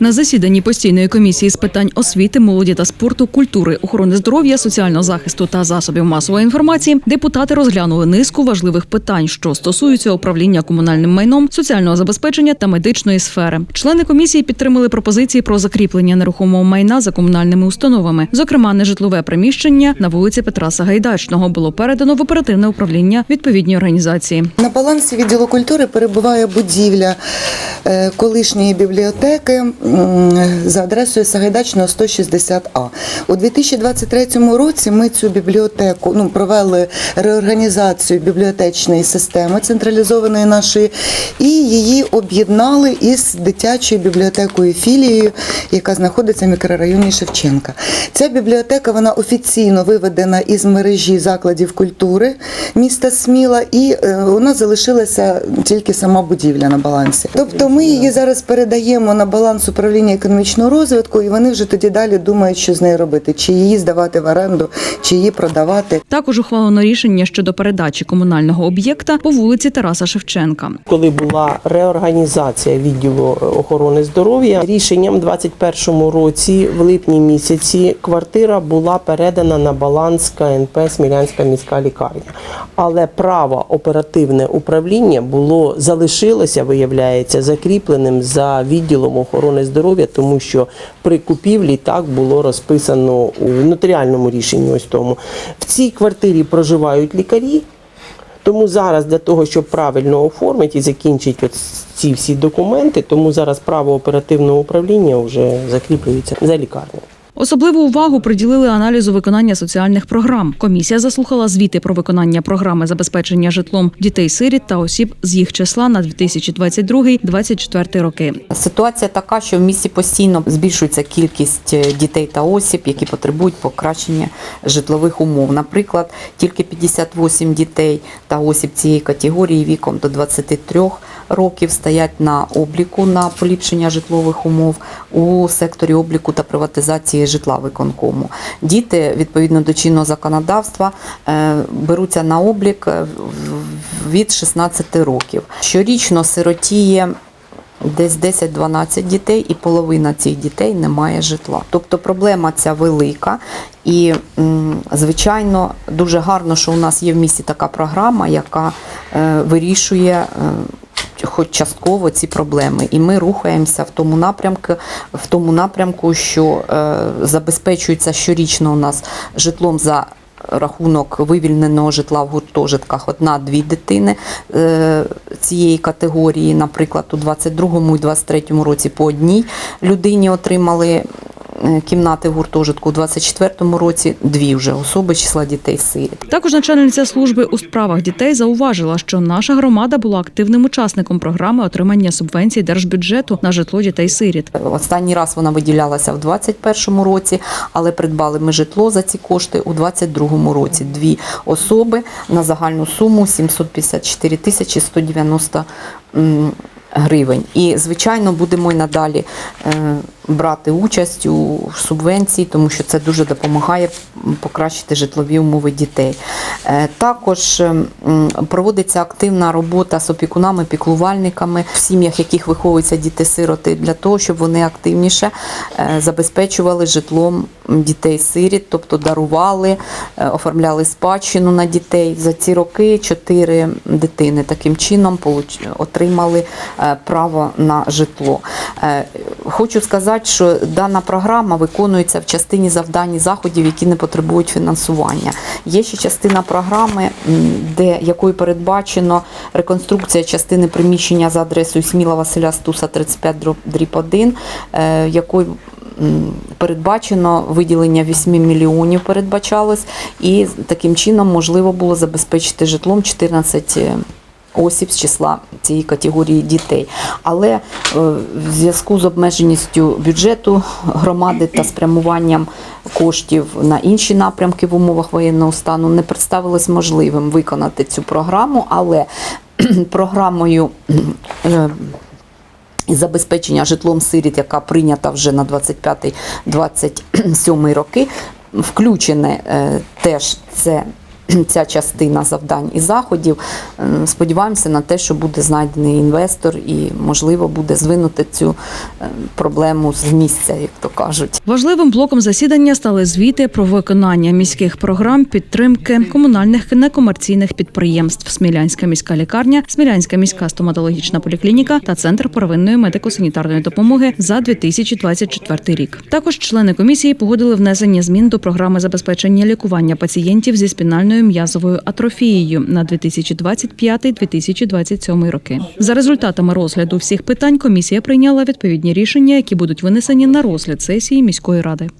На засіданні постійної комісії з питань освіти, молоді та спорту, культури, охорони здоров'я, соціального захисту та засобів масової інформації депутати розглянули низку важливих питань, що стосуються управління комунальним майном, соціального забезпечення та медичної сфери. Члени комісії підтримали пропозиції про закріплення нерухомого майна за комунальними установами. Зокрема, нежитлове приміщення на вулиці Петра Сагайдачного було передано в оперативне управління відповідній організації. На балансі відділу культури перебуває будівля е, колишньої бібліотеки за адресою Сагайдачного 160А. У 2023 році ми цю бібліотеку ну, провели реорганізацію бібліотечної системи централізованої нашої і її об'єднали із дитячою бібліотекою філією, яка знаходиться в мікрорайоні Шевченка. Ця бібліотека вона офіційно виведена із мережі закладів культури міста Сміла, і е, вона залишилася тільки сама будівля на балансі. Тобто ми її зараз передаємо на баланс управління економічного розвитку, і вони вже тоді далі думають, що з нею робити: чи її здавати в оренду, чи її продавати. Також ухвалено рішення щодо передачі комунального об'єкта по вулиці Тараса Шевченка. коли була реорганізація відділу охорони здоров'я, рішенням 21-му році, в липні місяці, квартира була передана на баланс КНП Смілянська міська лікарня. Але право оперативне управління було залишилося, виявляється, закріпленим за відділом охорони здоров'я, тому що при купівлі так було розписано у нотаріальному рішенні. Ось тому в цій квартирі проживають лікарі. Тому зараз для того, щоб правильно оформити і закінчити ці всі документи, тому зараз право оперативного управління вже закріплюється за лікарнею. Особливу увагу приділили аналізу виконання соціальних програм. Комісія заслухала звіти про виконання програми забезпечення житлом дітей-сиріт та осіб з їх числа на 2022-2024 роки. Ситуація така, що в місті постійно збільшується кількість е, дітей та осіб, які потребують покращення житлових умов. Наприклад, тільки 58 дітей та осіб цієї категорії віком до 23 років стоять на обліку на поліпшення житлових умов у секторі обліку та приватизації житла виконкому. Діти відповідно до чинного законодавства е, беруться на облік е, від 16 років. Щорічно сиротіє десь 10-12 дітей, і половина цих дітей не має житла. Тобто проблема ця велика. І, звичайно, дуже гарно, що у нас є в місті така програма, яка е, вирішує. Хоч частково ці проблеми, і ми рухаємося в тому напрямку, в тому напрямку, що е, забезпечується щорічно у нас житлом за рахунок вивільненого житла в гуртожитках одна-дві дитини е, цієї категорії. Наприклад, у 22-му і 23-му році по одній людині отримали кімнати в гуртожитку, у 24-му році дві вже особи числа дітей сиріт. Також начальниця служби у справах дітей зауважила, що наша громада була активним учасником програми отримання субвенцій держбюджету на житло дітей-сиріт. Останній раз вона виділялася в 2021 році, але придбали ми житло за ці кошти у 2022 році. Дві особи на загальну суму 754 тисячі 190 м, гривень. І, звичайно, будемо й надалі е, брати участь у субвенції, тому що це дуже допомагає покращити житлові умови дітей. Е, Також проводиться активна робота з опікунами, піклувальниками, в сім'ях, яких виховуються діти-сироти, для того, щоб вони активніше е, забезпечували житлом дітей-сиріт, тобто дарували, е, оформляли спадщину на дітей. За ці роки чотири дитини таким чином отримали право на житло. Хочу сказати, що дана програма виконується в частині завдань і заходів, які не потребують фінансування. Є ще частина програми, де якою передбачено реконструкція частини приміщення за адресою Сміла Василя Стуса 35 дріб 1, е, якою передбачено виділення 8 мільйонів передбачалось, і таким чином можливо було забезпечити житлом 14 е, осіб з числа цієї категорії дітей. Але е, в зв'язку з обмеженістю бюджету громади та спрямуванням коштів на інші напрямки в умовах воєнного стану не представилось можливим виконати цю програму, але програмою. е, забезпечення житлом сиріт, яка прийнята вже на 25-27 роки, включене е, теж це ця частина завдань і заходів. Е, Сподіваємося на те, що буде знайдений інвестор і можливо буде звинути цю е, проблему з місця, як то кажуть. Важливим блоком засідання стали звіти про виконання міських програм підтримки комунальних некомерційних підприємств Смілянська міська лікарня, Смілянська міська стоматологічна поліклініка та центр первинної медико-санітарної допомоги за 2024 рік. Також члени комісії погодили внесення змін до програми забезпечення лікування пацієнтів зі спінальною м'язовою атрофією на 2025-2027 роки. За результатами розгляду всіх питань комісія прийняла відповідні рішення, які будуть винесені на розгляд сесії міської ради.